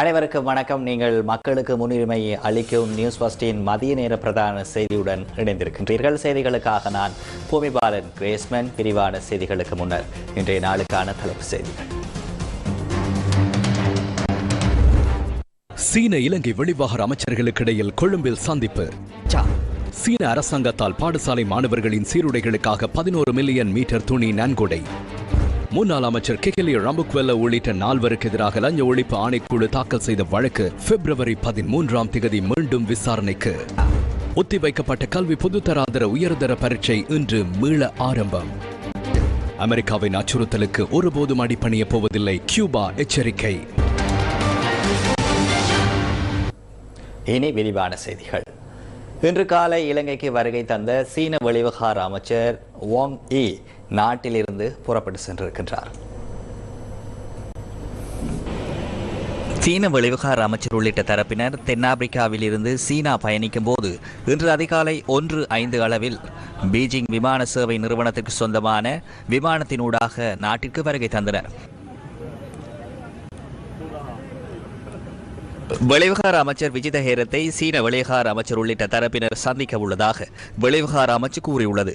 அனைவருக்கும் வணக்கம். நீங்கள் மக்களுக்கு முன்னுரிமை அளிக்கும் நியூஸ் ஃபஸ்டின் மதிய நேர பிரதான செய்தியுடன் இணைந்திருக்கின்றீர்கள். செய்திகளுக்காக நான் பூமிபாலன் கிரேஸ்மன் விரிவான செய்திகளுக்கு முன்னர் இன்றைய நாளுக்கான தலைப்பு செய்திகள். சீன இலங்கை வெளிவாகர அமைச்சர்களுக்கிடையில் கொழும்பில் சந்திப்பு. சீன அரசாங்கத்தால் பாடசாலை மாணவர்களின் சீருடைகளுக்காக பதினோரு மில்லியன் மீட்டர் துணி நன்கொடை. முன்னாள் அமைச்சர் கிகிலி ரம்புக்வெல்ல உள்ளிட்ட நால்வருக்கு எதிராக லஞ்ச ஒழிப்பு ஆணைக்குழு தாக்கல் செய்த வழக்கு பிப்ரவரி பதிமூன்றாம் திகதி மீண்டும் விசாரணைக்கு. ஒத்திவைக்கப்பட்ட கல்வி பொதுத்தராதர உயர்தர பரீட்சை இன்று மீள ஆரம்பம். அமெரிக்காவின் அச்சுறுத்தலுக்கு ஒருபோதும் அடிபணியப் போவதில்லை கியூபா எச்சரிக்கை. இனி விரிவான செய்திகள். இன்று காலை இலங்கைக்கு வருகை தந்த சீன வெளிவகார அமைச்சர் வாங் இ நாட்டிலிருந்து புறப்பட்டு சென்றிருக்கின்றார். சீன வெளிவிவகார அமைச்சர் உள்ளிட்ட தரப்பினர் தென்னாப்பிரிக்காவில் இருந்து சீனா பயணிக்கும் போது இன்று அதிகாலை ஒன்று ஐந்து அளவில் பீஜிங் விமான சேவை நிறுவனத்திற்கு சொந்தமான விமானத்தினூடாக நாட்டிற்கு வருகை தந்தனர். வெளிவிவகார அமைச்சர் விஜித ஹேரத்தை சீன வெளிவிவகார அமைச்சர் உள்ளிட்ட தரப்பினர் சந்திக்க உள்ளதாக வெளிவிவகார அமைச்சு கூறியுள்ளது.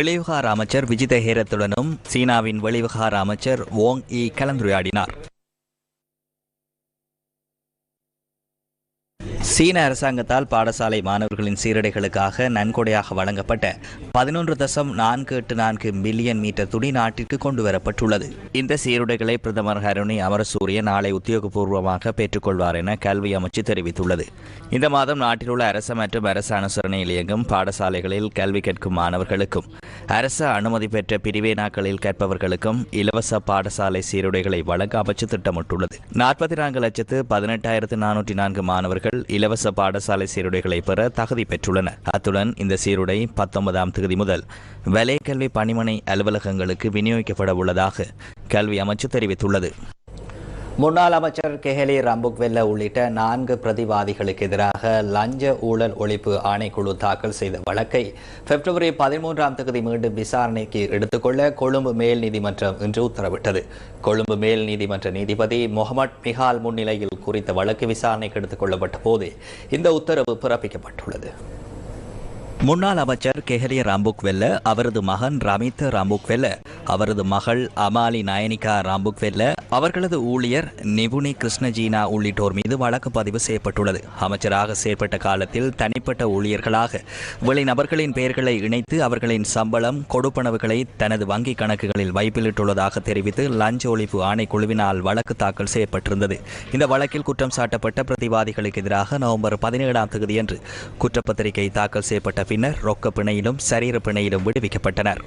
வெளிவிகார அமைச்சர் விஜித ஹேரத்துடனும் சீனாவின் வெளிவிகார அமைச்சர் வோங் இ கலந்துரையாடினார். சீன அரசாங்கத்தால் பாடசாலை மாணவர்களின் சீரடைகளுக்காக நன்கொடையாக வழங்கப்பட்ட பதினொன்று தசம் நான்கு எட்டு நான்கு மில்லியன் மீட்டர் துணி நாட்டிற்கு கொண்டு வரப்பட்டுள்ளது. இந்த சீருடைகளை பிரதமர் ஹருணி அமரசூரிய நாளை உத்தியோகபூர்வமாக பெற்றுக்கொள்வார் என கல்வி அமைச்சு தெரிவித்துள்ளது. இந்த மாதம் நாட்டில் உள்ள அரசு மற்றும் அரசு அனுசரணையில் இயங்கும் பாடசாலைகளில் கல்வி கற்கும் மாணவர்களுக்கும் அரசு அனுமதி பெற்ற பிரிவேனாக்களில் கற்பவர்களுக்கும் இலவச பாடசாலை சீருடைகளை வழங்க அமைச்சு திட்டமிட்டுள்ளது. நாற்பத்தி நான்கு லட்சத்து பதினெட்டாயிரத்து நானூற்றி நான்கு மாணவர்கள் இலவச பாடசாலை சீருடைகளை பெற தகுதி பெற்றுள்ளனர். அத்துடன் இந்த சீருடை பத்தொன்பதாம் தேதி முதல் வலய கல்வி பணிமனை அலுவலகங்களுக்கு விநியோகிக்கப்பட உள்ளதாக கல்வி அமைச்சு தெரிவித்துள்ளது. முன்னாள் அமைச்சர் கெஹலி ரம்புக்வெல்ல உள்ளிட்ட நான்கு பிரதிவாதிகளுக்கு எதிராக லஞ்ச ஊழல் ஒழிப்பு ஆணைக்குழு தாக்கல் செய்த வழக்கை பிப்ரவரி பதிமூன்றாம் தேதி மீண்டும் விசாரணைக்கு எடுத்துக்கொள்ள கொழும்பு மேல் நீதிமன்றம் இன்று உத்தரவிட்டது. கொழும்பு மேல் நீதிமன்ற நீதிபதி முகமட் மிஹால் முன்னிலையில் குறித்த வழக்கு விசாரணைக்கு எடுத்துக் கொள்ளப்பட்ட போது இந்த உத்தரவு பிறப்பிக்கப்பட்டுள்ளது. முன்னாள் அமைச்சர் கெஹரி ராம்புக்வெல்ல அவரது மகன் ரமித் ராம்புக்வெல்ல அவரது மகள் அமாலி நயனிகா ராம்புக்வெல்ல அவர்களது ஊழியர் நிபுணி கிருஷ்ணஜீனா உள்ளிட்டோர் மீது வழக்கு பதிவு செய்யப்பட்டுள்ளது. அமைச்சராக செயற்பட்ட காலத்தில் தனிப்பட்ட ஊழியர்களாக வெளிநபர்களின் பெயர்களை இணைத்து அவர்களின் சம்பளம் கொடுப்பனவுகளை தனது வங்கிக் கணக்குகளில் வைப்பிலிட்டுள்ளதாக தெரிவித்து லஞ்ச ஒழிப்பு ஆணைக்குழுவினால் வழக்கு தாக்கல் செய்யப்பட்டிருந்தது. இந்த வழக்கில் குற்றம் சாட்டப்பட்ட பிரதிவாதிகளுக்கு எதிராக நவம்பர் பதினேழாம் தேதியன்று குற்றப்பத்திரிகை தாக்கல் செய்யப்பட்ட பின்னர் ரொக்க பிணையிலும் சரீர பிணையிலும் விடுவிக்கப்பட்டனர்.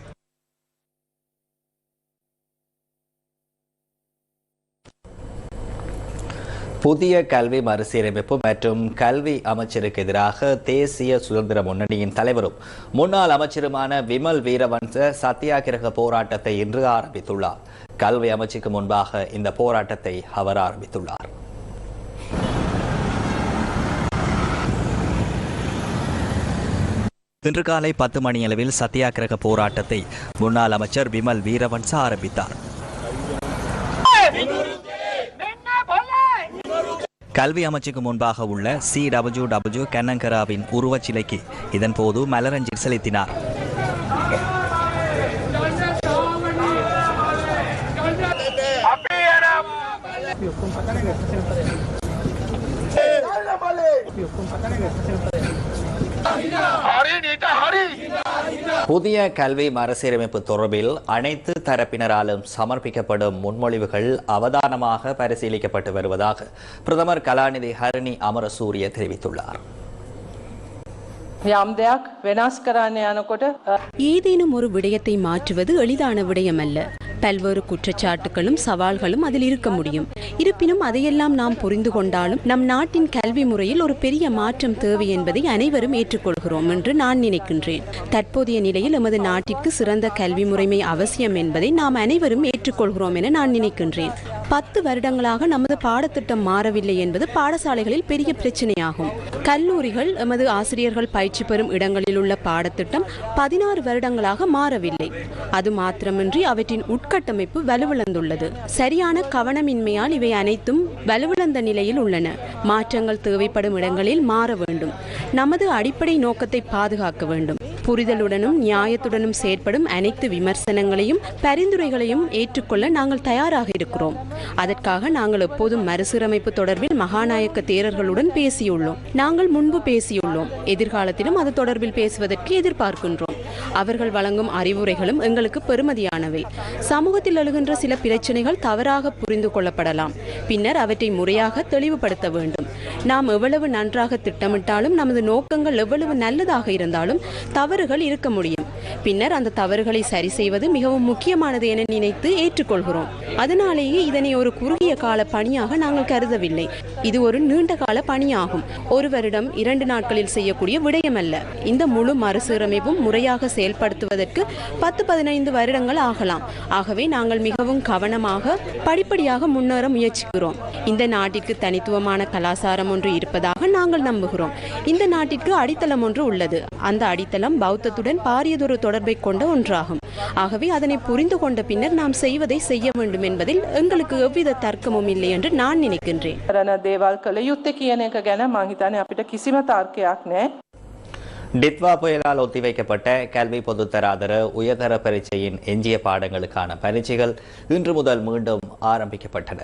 புதிய கல்வி மறுசீரமைப்பு மற்றும் கல்வி அமைச்சருக்கு எதிராக தேசிய சுதந்திர முன்னணியின் தலைவரும் முன்னாள் அமைச்சருமான விமல் வீரவன்ச சத்தியாகிரக போராட்டத்தை இன்று ஆரம்பித்துள்ளார். கல்வி அமைச்சுக்கு முன்பாக இந்த போராட்டத்தை அவர் ஆரம்பித்துள்ளார். இன்று காலை பத்து மணியளவில் சத்தியாகிரக போராட்டத்தை முன்னாள் அமைச்சர் விமல் வீரவன்ச ஆரம்பித்தார். கல்வி அமைச்சுக்கு முன்பாக உள்ள சி டபிள்யூ டபிள்யூ கண்ணங்கராவின் உருவச்சிலைக்கு இதன்போது மலரஞ்சி செலுத்தினார். புதிய கல்வி மறுசீரமைப்பு தொடர்பில் அனைத்து தரப்பினராலும் சமர்ப்பிக்கப்படும் முன்மொழிவுகள் அவதானமாக பரிசீலிக்கப்பட்டு வருவதாக பிரதமர் கலாநிதி ஹரிணி அமரசூரிய தெரிவித்துள்ளார். ஏதேனும் ஒரு விடயத்தை மாற்றுவது எளிதான விடயம் அல்ல பல்வேறு குற்றச்சாட்டுகளும் சவால்களும் அதில் இருக்க முடியும். இருப்பினும் அதையெல்லாம் நாம் புரிந்து கொண்டாலும் நம் நாட்டின் கல்வி முறையில் ஒரு பெரிய மாற்றம் தேவை என்பதை அனைவரும் ஏற்றுக்கொள்கிறோம் என்று நான் நினைக்கின்றேன். தற்போதைய நிலையில் எமது நாட்டிற்கு சிறந்த கல்வி முறைமை அவசியம் என்பதை நாம் அனைவரும் ஏற்றுக்கொள்கிறோம் என நான் நினைக்கின்றேன். பத்து வருடங்களாக நமது பாடத்திட்டம் மாறவில்லை என்பது பாடசாலைகளில் பெரிய பிரச்சனையாகும். கல்லூரிகள் எமது ஆசிரியர்கள் பயிற்சி பெறும் இடங்களில் உள்ள பாடத்திட்டம் பதினாறு வருடங்களாக மாறவில்லை. அது மாத்திரமின்றி அவற்றின் உட்கட்டமைப்பு வலுவிழந்துள்ளது. சரியான கவனமின்மையால் இவை அனைத்தும் வலுவிழந்த நிலையில் உள்ளன. மாற்றங்கள் தேவைப்படும் இடங்களில் மாற வேண்டும். நமது அடிப்படை நோக்கத்தை பாதுகாக்க வேண்டும். புரிதலுடனும் நியாயத்துடனும் செயற்படும் அனைத்து விமர்சனங்களையும் பரிந்துரைகளையும் ஏற்றுக்கொள்ள நாங்கள் தயாராக இருக்கிறோம். அதற்காக நாங்கள் எப்போதும் மறுசீரமைப்பு தொடர்பில் மகாநாயக்க தேரர்களுடன் பேசியுள்ளோம். நாங்கள் முன்பு பேசியுள்ளோம். எதிர்காலத்திலும் அது தொடர்பில் பேசுவதற்கு எதிர்பார்க்கின்றோம். அவர்கள் வழங்கும் அறிவுரைகளும் எங்களுக்கு பெருமதியானவை. சமூகத்தில் எழுகின்ற சில பிரச்சனைகள் தவறாக புரிந்து கொள்ளப்படலாம். பின்னர் அவற்றை முறையாக தெளிவுபடுத்த வேண்டும். நாம் எவ்வளவு நன்றாக திட்டமிட்டாலும் நமது நோக்கங்கள் எவ்வளவு நல்லதாக இருந்தாலும் தவறுகள் இருக்க முடியும். பின்னர் அந்த தவறுகளை சரி செய்வது மிகவும் முக்கியமானது என நினைத்து ஏற்றுக்கொள்கிறோம். அதனாலேயே இதனை ஒரு குறுகிய கால பணியாக நாங்கள் கருதவில்லை. இது ஒரு நீண்ட கால பணியாகும். ஒரு வருடம் இரண்டு நாட்களில் செய்யக்கூடிய விடயமல்ல. இந்த முழு மறுசீரமைப்பும் முறையாக செயல்படுத்துவதற்கு பத்து பதினைந்து வருடங்கள் ஆகலாம் ஆகவே நாங்கள் மிகவும் கவனமாக படிப்படியாக முன்னேற முயற்சிக்கிறோம் இந்த நாட்டிற்கு தனித்துவமான கலாச்சாரம் ஒன்று இருப்பதாக நாங்கள் நம்புகிறோம் இந்த நாட்டிற்கு அடித்தளம் ஒன்று உள்ளது அந்த அடித்தளம் பௌத்தத்துடன் பாரியதொரு தொடர்பை கொண்ட ஒன்றாகும் ஆகவே அதனை புரிந்து கொண்ட பின்னர் நாம் செய்வதை செய்ய வேண்டும் என்பதில் எங்களுக்கு எவ்வித தர்க்கமும் இல்லை என்று நான் நினைக்கின்றேன் කරන දේවල් කළ යුත්තේ කියන එක ගැන මං හිතන්නේ අපිට කිසිම තර්කයක් නැහැ. டித்வா புயலால் ஒத்திவைக்கப்பட்ட கல்வி பொதுத்தராதர உயர்தர பரீட்சையின் எஞ்சிய பாடங்களுக்கான பரீட்சைகள் இன்று முதல் மீண்டும் ஆரம்பிக்கப்பட்டன.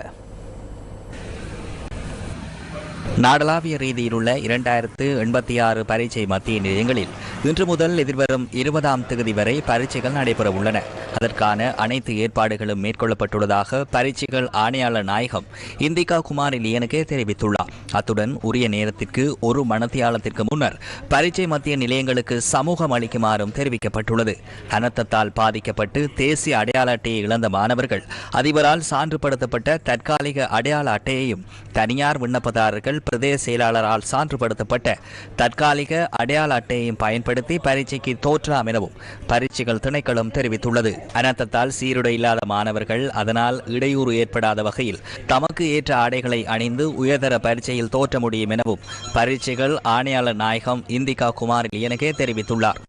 நாடளாவிய ரீதியில் உள்ள இரண்டாயிரத்து எண்பத்தி ஆறு பரீட்சை மத்திய நிலையங்களில் இன்று முதல் எதிர்வரும் இருபதாம் தேதி வரை பரீட்சைகள் நடைபெற உள்ளன. அதற்கான அனைத்து ஏற்பாடுகளும் மேற்கொள்ளப்பட்டுள்ளதாக பரீட்சைகள் ஆணையாளர் நாயகம் இந்திகா குமார் லியனுக்கே தெரிவித்துள்ளார். அத்துடன் உரிய நேரத்திற்கு ஒரு மணத்தியாலத்திற்கு முன்னர் பரீட்சை மத்திய நிலையங்களுக்கு சமூகம் அளிக்குமாறும் தெரிவிக்கப்பட்டுள்ளது. அனர்த்தத்தால் பாதிக்கப்பட்டு தேசிய அடையாள அட்டையை இழந்த மாணவர்கள் அதிபரால் சான்றுபடுத்தப்பட்ட தற்காலிக அடையாள அட்டையையும் தனியார் விண்ணப்பதாரர்கள் பிரதேச செயலாளரால் சான்றுபடுத்தப்பட்ட தற்காலிக அடையாள அட்டையையும் பயன்படுத்தி பரீட்சைக்கு தோற்றலாம் எனவும் பரீட்சைகள் திணைக்களம் தெரிவித்துள்ளது. அனர்த்தத்தால் சீருடை இல்லாத மாணவர்கள் அதனால் இடையூறு ஏற்படாத வகையில் தமக்கு ஏற்ற ஆடைகளை அணிந்து உயர்தர பரீட்சையில் தோற்ற முடியும் எனவும் பரீட்சைகள் ஆணையாளர் நாயகம் இந்திகா குமார் லியனகே தெரிவித்துள்ளார்.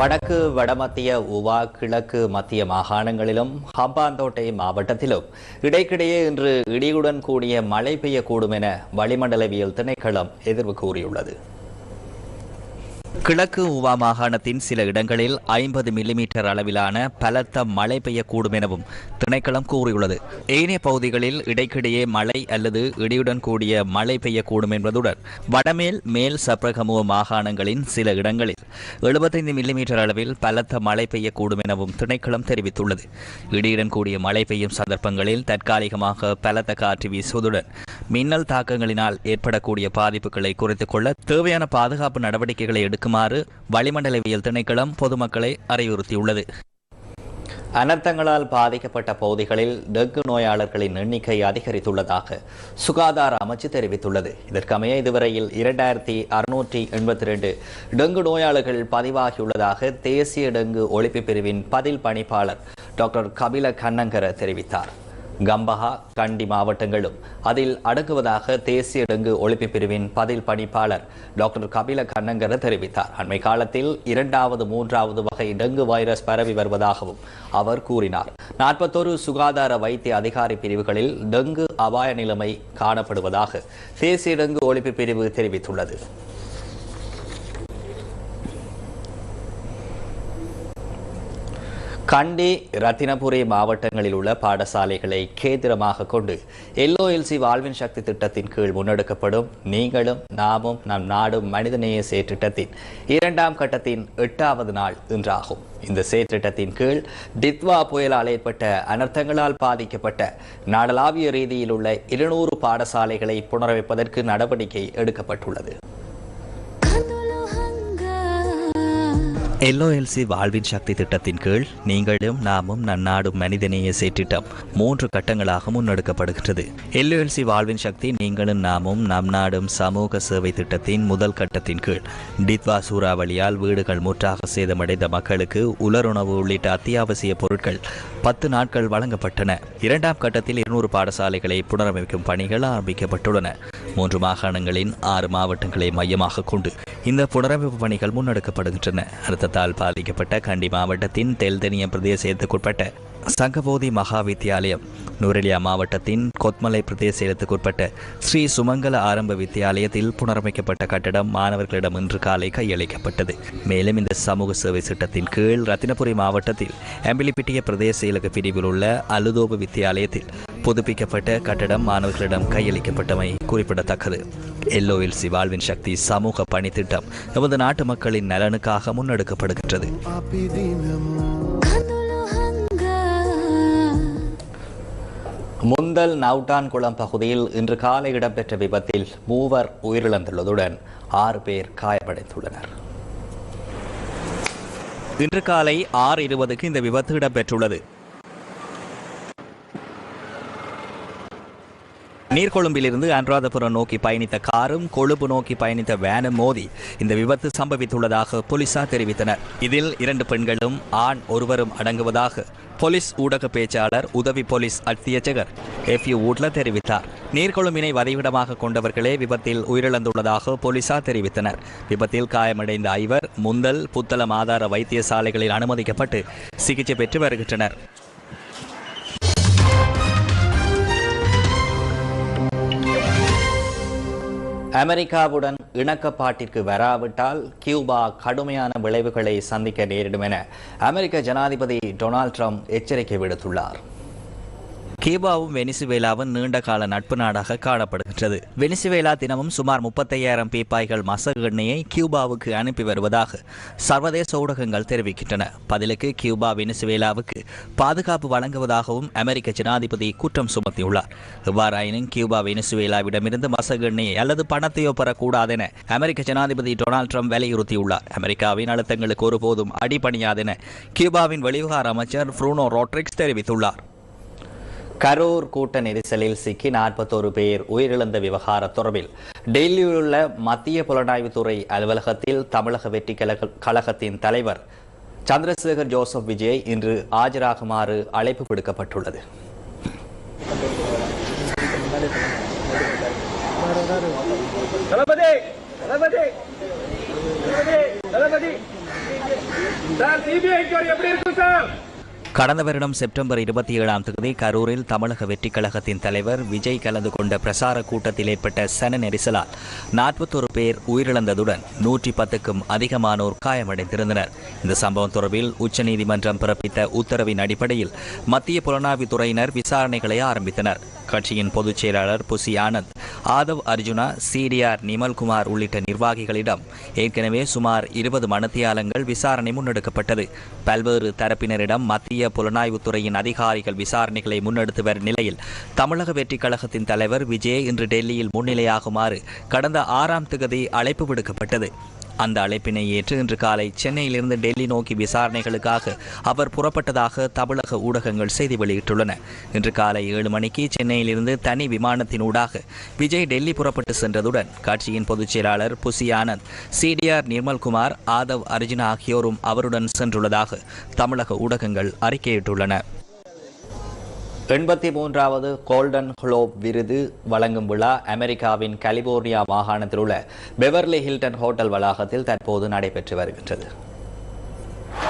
வடக்கு வடமத்திய உவா கிழக்கு மத்திய மாகாணங்களிலும் ஹம்பாந்தோட்டை மாவட்டத்திலும் இடைக்கிடையே இன்று இடியுடன் கூடிய மழை பெய்யக்கூடும் என வளிமண்டலவியல் திணைக்களம் எதிர்வு கூறியுள்ளது. கிழக்கு உவா மாகாணத்தின் சில இடங்களில் ஐம்பது மில்லிமீட்டர் அளவிலான பலத்த மழை பெய்யக்கூடும் எனவும் திணைக்களம் கூறியுள்ளது. ஏனைய பகுதிகளில் இடைக்கிடையே மழை அல்லது இடியுடன் கூடிய மழை பெய்யக்கூடும் என்பதுடன் வடமேல் மேல் சப்ரகமுவ மாகாணங்களின் சில இடங்களில் எழுபத்தைந்து மில்லிமீட்டர் அளவில் பலத்த மழை பெய்யக்கூடும் எனவும் திணைக்களம் தெரிவித்துள்ளது. இடியுடன் கூடிய மழை பெய்யும் சந்தர்ப்பங்களில் தற்காலிகமாக பலத்த காற்று வீசுவதுடன் மின்னல் தாக்கங்களினால் ஏற்படக்கூடிய பாதிப்புகளை குறைத்துக் கொள்ள தேவையான பாதுகாப்பு நடவடிக்கைகளை எடுக்குமாறு வளிமண்டலவியல் திணைக்களம் பொதுமக்களை அறிவுறுத்தியுள்ளது. அனர்த்தங்களால் பாதிக்கப்பட்ட பகுதிகளில் டெங்கு நோயாளர்களின் எண்ணிக்கை அதிகரித்துள்ளதாக சுகாதார அமைச்சு தெரிவித்துள்ளது. இதற்கமைய இதுவரையில் இரண்டாயிரத்தி அறுநூற்றி எண்பத்தி ரெண்டு டெங்கு நோயாளர்கள் பதிவாகியுள்ளதாக தேசிய டெங்கு ஒழிப்பு பிரிவின் பதில் பணிப்பாளர் டாக்டர் கபில கண்ணங்கர தெரிவித்தார். கம்பஹா கண்டி மாவட்டங்களும் அதில் அடங்குவதாக தேசிய டெங்கு ஒழிப்பு பிரிவின் பதில் பணிப்பாளர் டாக்டர் கபில கண்ணங்கர தெரிவித்தார். அண்மை காலத்தில் இரண்டாவது மூன்றாவது வகை டெங்கு வைரஸ் பரவி வருவதாகவும் அவர் கூறினார். நாற்பத்தொரு சுகாதார வைத்திய அதிகாரி பிரிவுகளில் டெங்கு அபாய நிலைமை காணப்படுவதாக தேசிய டெங்கு ஒழிப்பு பிரிவு தெரிவித்துள்ளது. கண்டி ரத்தினபுரி மாவட்டங்களில் உள்ள பாடசாலைகளை கேந்திரமாக கொண்டு எல்ஓஎல்சி வாழ்வின் சக்தி திட்டத்தின் கீழ் முன்னெடுக்கப்படும். நீங்களும் நாமும் நம் நாடும் மனிதநேய செயற்றிட்டத்தின் இரண்டாம் கட்டத்தின் எட்டாவது நாள் இன்றாகும். இந்த செயற்றிட்டத்தின் கீழ் டித்வா புயலால் ஏற்பட்ட அனர்த்தங்களால் பாதிக்கப்பட்ட நாடளாவிய ரீதியில் உள்ள இருநூறு பாடசாலைகளை புனரமைப்பதற்கு நடவடிக்கை எடுக்கப்பட்டுள்ளது. எல்ஓஎல்சி வாழ்வின் சக்தி திட்டத்தின் கீழ் நீங்களும் நாமும் நன்னாடும் மனிதநேய செயற்றிட்டம் மூன்று கட்டங்களாக முன்னெடுக்கப்படுகின்றது. எல்ஓஎல்சி வாழ்வின் சக்தி நீங்களும் நாமும் நம் நாடும் சமூக சேவை திட்டத்தின் முதல் கட்டத்தின் கீழ். டித்வா சூறாவளியால் வீடுகள் முற்றாக சேதமடைந்த மக்களுக்கு உலருணவு உள்ளிட்ட அத்தியாவசிய பொருட்கள் பத்து நாட்கள் வழங்கப்பட்டன. இரண்டாம் கட்டத்தில் இருநூறு பாடசாலைகளை புனரமைக்கும் பணிகள் ஆரம்பிக்கப்பட்டுள்ளன. மூன்று மாகாணங்களின் ஆறு மாவட்டங்களை மையமாக கொண்டு இந்த புனரமைப்பு பணிகள் முன்னெடுக்கப்படுகின்றன. அர்த்தத்தால் பாதிக்கப்பட்ட கண்டி மாவட்டத்தின் தெல்தெனிய பிரதேசத்துக்குட்பட்ட சங்கபோதி மகா வித்தியாலயம் நூரெலியா மாவட்டத்தின் கொத்மலை பிரதேசத்துக்குட்பட்ட ஸ்ரீ சுமங்கல ஆரம்ப வித்தியாலயத்தில் புனரமைக்கப்பட்ட கட்டடம் மாணவர்களிடம் இன்று காலை கையளிக்கப்பட்டது. மேலும் இந்த சமூக சேவை திட்டத்தின் கீழ் ரத்தினபுரி மாவட்டத்தில் எம்பிலிப்பிட்டிய பிரதேச இலக்கு பிரிவில் உள்ள அலுதோபு வித்தியாலயத்தில் புதுப்பிக்கப்பட்ட கட்டடம் மாணவர்களிடம் கையளிக்கப்பட்டமை குறிப்பிடத்தக்கது. எல்ஓஎல்சி வாழ்வின் சக்தி சமூக பணி திட்டம் நமது நாட்டு மக்களின் நலனுக்காக முன்னெடுக்கப்படுகின்றது. முந்தல் நவுட்டான்குளம் பகுதியில் இன்று காலை இடம்பெற்ற விபத்தில் மூவர் உயிரிழந்துள்ளதுடன் ஆறு பேர் காயமடைந்துள்ளனர். இன்று காலை ஆறு இருபதுக்கு இந்த விபத்து இடம்பெற்றுள்ளது. நீர்கொழும்பிலிருந்து அனுராதபுரம் நோக்கி பயணித்த காரும் கொழும்பு நோக்கி பயணித்த வேனும் மோதி இந்த விபத்து சம்பவித்துள்ளதாக போலீசார் தெரிவித்தனர். இதில் இரண்டு பெண்களும் ஆண் ஒருவரும் அடங்குவதாக போலீஸ் ஊடக பேச்சாளர் உதவி போலீஸ் அத்தியட்சகர் எஃப் யூ வூட்லர் தெரிவித்தார். நீர்கொழும்பினை வதைவிடமாக கொண்டவர்களே விபத்தில் உயிரிழந்துள்ளதாக போலீசார் தெரிவித்தனர். விபத்தில் காயமடைந்த ஐவர் முந்தல் புத்தளம் ஆதார வைத்தியசாலைகளில் அனுமதிக்கப்பட்டு சிகிச்சை பெற்று வருகின்றனர். அமெரிக்காவுடன் இணக்கப்பாட்டிற்கு வராவிட்டால் கியூபா கடுமையான விளைவுகளை சந்திக்க நேரிடும் என அமெரிக்க ஜனாதிபதி டொனால்ட் ட்ரம்ப் எச்சரிக்கை விடுத்துள்ளார். கியூபாவும் வெனிசுவேலாவும் நீண்ட கால நட்பு நாடாக காணப்படுகின்றது. வெனிசுவேலா தினமும் சுமார் முப்பத்தையாயிரம் பீப்பாய்கள் மசகு எண்ணெயை கியூபாவுக்கு அனுப்பி வருவதாக சர்வதேச ஊடகங்கள் தெரிவிக்கின்றன. பதிலுக்கு கியூபா வெனிசுவேலாவுக்கு பாதுகாப்பு வழங்குவதாகவும் அமெரிக்க ஜனாதிபதி குற்றம் சுமத்தியுள்ளார். இவ்வாறாயினும் கியூபா வெனிசுவேலாவிடமிருந்து மசகு எண்ணெயை அல்லது பணத்தையோ பெறக்கூடாதென அமெரிக்க ஜனாதிபதி டொனால்ட் ட்ரம்ப் வலியுறுத்தியுள்ளார். அமெரிக்காவின் அழுத்தங்களுக்கு ஒருபோதும் அடிபணியாதென கியூபாவின் வெளிவிவகார அமைச்சர் ஃப்ரூனோ ரோட்ரிக்ஸ் தெரிவித்துள்ளார். கரூர் கூட்ட நெரிசலில் சிக்கி நாற்பத்தோரு பேர் உயிரிழந்த விவகார தொடர்பில் டெல்லியில் உள்ள மத்திய புலனாய்வுத்துறை அலுவலகத்தில் தமிழக வெற்றி கழக கழகத்தின் தலைவர் சந்திரசேகர் ஜோசப் விஜய் இன்று ஆஜராகுமாறு அழைப்பு விடுக்கப்பட்டுள்ளது. சிபிஐ எப்படி இருக்கும் சார்? கடந்த வருடம் செப்டம்பர் இருபத்தி ஏழாம் தேதி கரூரில் தமிழக வெற்றிக் கழகத்தின் தலைவர் விஜய் கலந்து கொண்ட பிரசார கூட்டத்தில் ஏற்பட்ட சன நெரிசலால் நாற்பத்தொரு பேர் உயிரிழந்ததுடன் நூற்றி பத்துக்கும் அதிகமானோர் காயமடைந்திருந்தனர். இந்த சம்பவம் தொடர்பில் உச்சநீதிமன்றம் பிறப்பித்த உத்தரவின் அடிப்படையில் மத்திய புலனாய்வுத்துறையினர் விசாரணைகளை ஆரம்பித்தனர். கட்சியின் பொதுச் செயலாளர் புசி ஆனந்த் ஆதவ் அர்ஜுனா சிடிஆர் நிமல்குமார் உள்ளிட்ட நிர்வாகிகளிடம் ஏற்கனவே சுமார் இருபது மணத்தியாலங்கள் விசாரணை முன்னெடுக்கப்பட்டது. பல்வேறு தரப்பினரிடம் மத்திய புலனாய்வுத்துறையின் அதிகாரிகள் விசாரணைகளை முன்னெடுத்து வரும் நிலையில் தமிழக வெற்றிக் கழகத்தின் தலைவர் விஜய் இன்று டெல்லியில் முன்னிலையாகுமாறு கடந்த ஆறாம் திகதி அழைப்பு விடுக்கப்பட்டது. அந்த அழைப்பினை ஏற்று இன்று காலை சென்னையிலிருந்து டெல்லி நோக்கி விசாரணைகளுக்காக அவர் புறப்பட்டதாக தமிழக ஊடகங்கள் செய்தி வெளியிட்டுள்ளன. இன்று காலை ஏழு மணிக்கு சென்னையிலிருந்து தனி விமானத்தினூடாக விஜய் டெல்லி புறப்பட்டு சென்றதுடன் கட்சியின் பொதுச் செயலாளர் Bussy Anand C T R Nirmalkumar Aadhav Arjuna ஆகியோரும் அவருடன் சென்றுள்ளதாக தமிழக ஊடகங்கள் அறிக்கையிட்டுள்ளன. எண்பத்தி மூன்றாவது கோல்டன் குளோப் விருது வழங்கும் விழா அமெரிக்காவின் கலிபோர்னியா மாகாணத்தில் உள்ள பெவர்லி ஹில்டன் ஹோட்டல் வளாகத்தில் தற்போது நடைபெற்று வருகின்றது.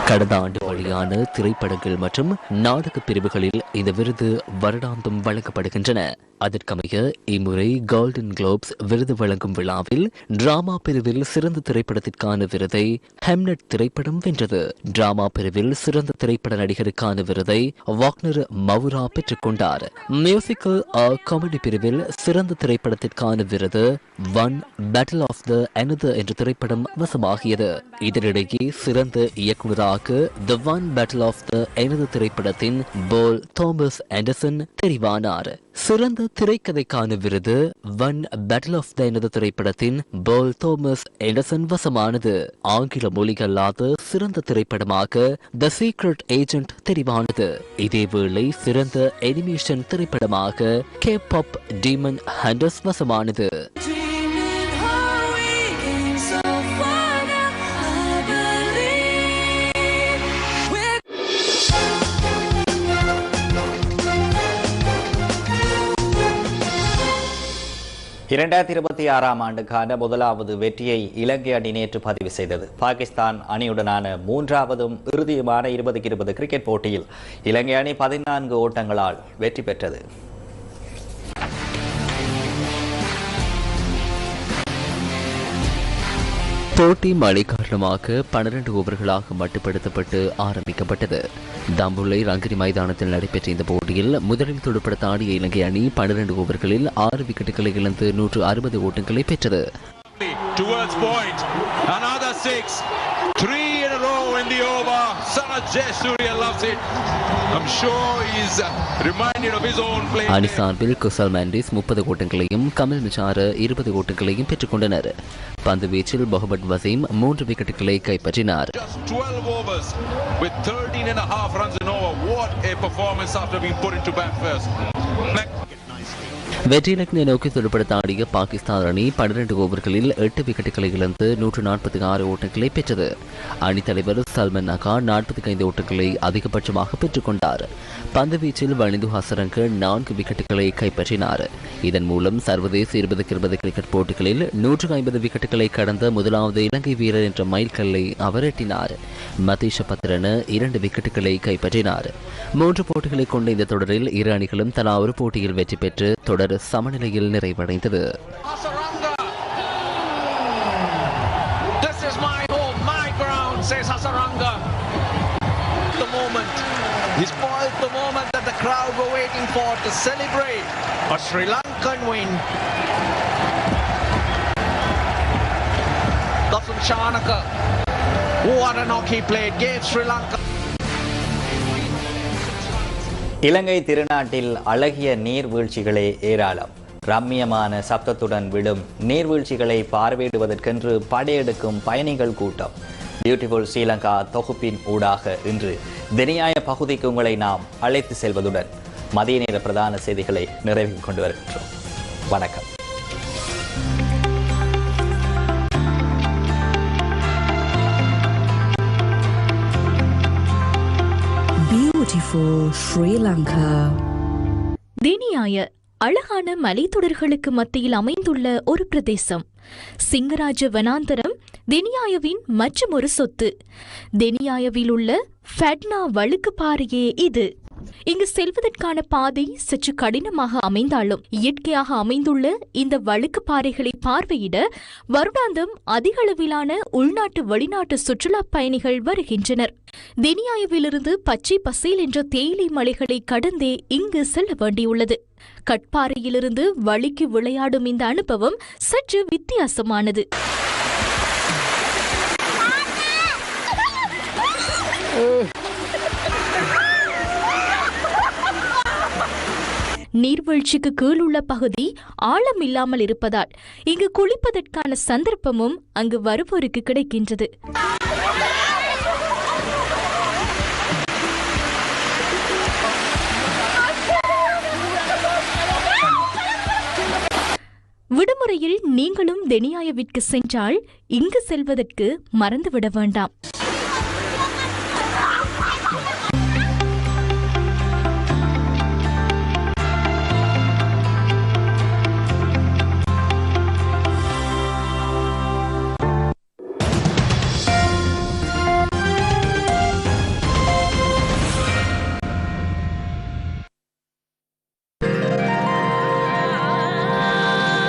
கடந்த ஆண்டு வழியான திரைப்படங்கள் மற்றும் நாடக பிரிவுகளில் இந்த விருது வருடாந்தம் வழங்கப்படுகின்றன. அதற்கமைய இம்முறை கோல்டன் குளோப்ஸ் விருது வழங்கும் விழாவில் டிராமா பிரிவில் சிறந்த திரைப்படத்திற்கான விருதை ஹெம்னட் திரைப்படம் வென்றது. டிராமா பிரிவில் சிறந்த திரைப்பட நடிகருக்கான விருதை வாக்னர் மவுரா பெற்றுக்கொண்டார் மியூசிக்கல் காமெடி பிரிவில் சிறந்த திரைப்படத்திற்கான விருது ஒன் பேட்டில் ஆஃப் த எனது என்ற திரைப்படம் வசமாகியது. இதனிடையே சிறந்த இயக்குநராக the one battle of the எனது திரைப்படத்தின் போல் தாமஸ் ஆண்டர்சன் தெரிவானார். சிறந்த திரைக்கதைக்கான விருது ஒன் பேட்டில் ஆஃப் த எனது திரைப்படத்தின் போல் தோமஸ் எண்டர்சன் வசமானது. ஆங்கில மொழிகல்லாத சிறந்த திரைப்படமாக த சீக்ரெட் ஏஜென்ட் தெரிவானது. இதேவேளை சிறந்த அனிமேஷன் திரைப்படமாக கேப் பாப் டீமன் ஹண்டர்ஸ் வசமானது இரண்டாயிரத்தி இருபத்தி ஆறாம் ஆண்டுக்கான முதலாவது வெற்றியை இலங்கை அணி நேற்று பதிவு செய்தது. பாகிஸ்தான் அணியுடனான மூன்றாவதும் இறுதியுமான இருபதுக்கு இருபது கிரிக்கெட் போட்டியில் இலங்கை அணி பதினான்கு ஓட்டங்களால் வெற்றி பெற்றது. போட்டி மழை காரணமாக பன்னிரண்டு ஓவர்களாக மட்டுப்படுத்தப்பட்டு ஆரம்பிக்கப்பட்டது தம்புள்ளை ரங்கிரி மைதானத்தில் நடைபெற்ற இந்த போட்டியில் முதலில் துடுப்படுத்த ஆடிய இலங்கை அணி பன்னிரண்டு ஓவர்களில் ஆறு விக்கெட்டுகளை இழந்து நூற்று அறுபது ஓட்டங்களை பெற்றது towards point. Another six. Three in a row in the over. அணி சார்பில் குசல் மெண்டிஸ் முப்பது ஓட்டங்களையும் கமல் மிச்சார இருபது ஓட்டங்களையும் பெற்றுக்கொண்டனர். பந்து வீச்சில் முகமது வசீம் மூன்று விக்கெட்டுகளை கைப்பற்றினார். வெற்றி இலக்கினை நோக்கி துடுப்படுத்த ஆடிய பாகிஸ்தான் அணி பன்னிரண்டு ஓவர்களில் எட்டு விக்கெட்டுகளை இழந்து நூற்று நாற்பத்தி ஆறு ஓட்டங்களை பெற்றது. அணித்தலைவர் சல்மன் அகா நாற்பத்தி ஐந்து ஓட்டங்களை அதிகபட்சமாக பெற்றுக்கொண்டார் பந்து வீச்சில் வனிந்து ஹசரங்க நான்கு விக்கெட்டுகளை கைப்பற்றினார். இதன் மூலம் சர்வதேச இருபதுக்கு இருபது கிரிக்கெட் போட்டிகளில் நூற்று ஐம்பது விக்கெட்டுகளை கடந்த முதலாவது இலங்கை வீரர் என்ற மைல்கல்லை அவர் எட்டினார். மதீஷ பத்திரன இரண்டு விக்கெட்டுகளை கைப்பற்றினார். மூன்று போட்டிகளை கொண்ட இந்த தொடரில் இரு அணிகளும் தலா ஒரு போட்டியில் வெற்றி பெற்று தொடர் சமநிலையில் நிறைவடைந்தது Hasaranga. This is my home, my ground, says Hasaranga. The moment. He spoiled the moment that the crowd were waiting for to celebrate a Sri Lankan win. Dasun Shanaka. What a knock he played. Gave Sri Lanka. இலங்கை திருநாட்டில் அழகிய நீர்வீழ்ச்சிகளே ஏராளம். ரம்மியமான சப்தத்துடன் விடும் நீர்வீழ்ச்சிகளை பார்வையிடுவதற்கென்று படையெடுக்கும் பயணிகள் கூட்டம். Beautiful Sri Lanka தொகுப்பின் ஊடாக இன்று தினியாய பகுதிக்கு உங்களை நாம் அழைத்து செல்வதுடன் மதிய நேர பிரதான செய்திகளை நிறைவு கொண்டு வருகின்றோம். வணக்கம். Beautiful Sri Lanka. தினியாய அழகான மலைத்தொடர்களுக்கு மத்தியில் அமைந்துள்ள ஒரு பிரதேசம். சிங்கராஜ வனாந்தரம் தெனியாயவின் மற்றும் ஒரு சொத்து. தெனியாயவில் உள்ள ஃபெட்னா வழுக்கு பாறையே இது. இங்கு செல்வதற்கான பாதை சற்று கடினமாக அமைந்தாலும் இயற்கையாக அமைந்துள்ள இந்த வழுக்கு பாறைகளை பார்வையிட வருடாந்தம் அதிக அளவிலான உள்நாட்டு வெளிநாட்டு சுற்றுலா பயணிகள் வருகின்றனர். தெனியாயவிலிருந்து பச்சை பசேல் என்ற தேயிலை மலைகளை கடந்தே இங்கு செல்ல வேண்டியுள்ளது. கட்பாறையிலிருந்து வழிக்கு விளையாடும் இந்த அனுபவம் சற்று வித்தியாசமானது. நீர்வீழ்ச்சிக்கு கீழ் உள்ள பகுதி ஆழம் இல்லாமல் இருப்பதால் இங்கு குளிப்பதற்கான சந்தர்ப்பமும் அங்கு வருவோருக்கு கிடைக்கின்றது. விடுமுறையில் நீங்களும் தெனியாயவிற்கு சென்றால் இங்கு செல்வதற்கு மறந்துவிட வேண்டாம்.